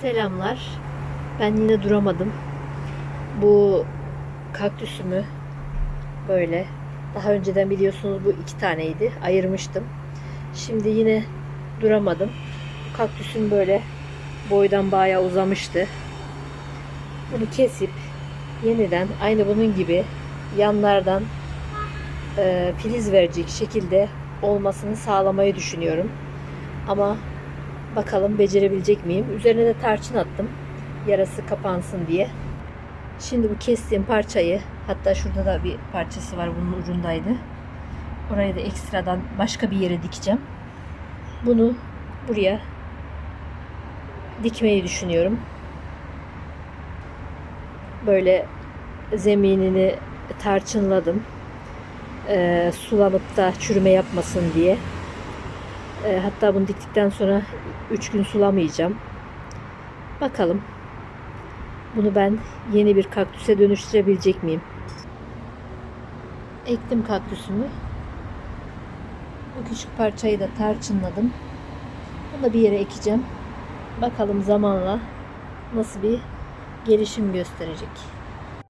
Selamlar. Ben yine duramadım. Bu kaktüsümü böyle daha önceden biliyorsunuz bu iki taneydi. Ayırmıştım. Şimdi yine duramadım. Kaktüsüm böyle boydan bayağı uzamıştı. Bunu kesip yeniden aynı bunun gibi yanlardan e, filiz verecek şekilde olmasını sağlamayı düşünüyorum. Ama bakalım becerebilecek miyim? Üzerine de tarçın attım. Yarası kapansın diye. Şimdi bu kestiğim parçayı hatta şurada da bir parçası var bunun ucundaydı. Orayı da ekstradan başka bir yere dikeceğim. Bunu buraya dikmeyi düşünüyorum. Böyle zeminini tarçınladım. Ee, sulanıp da çürüme yapmasın diye. Ee, hatta bunu diktikten sonra 3 gün sulamayacağım. Bakalım. Bunu ben yeni bir kaktüse dönüştürebilecek miyim? Ektim kaktüsümü. Bu küçük parçayı da tarçınladım. Bunu da bir yere ekeceğim. Bakalım zamanla nasıl bir gelişim gösterecek.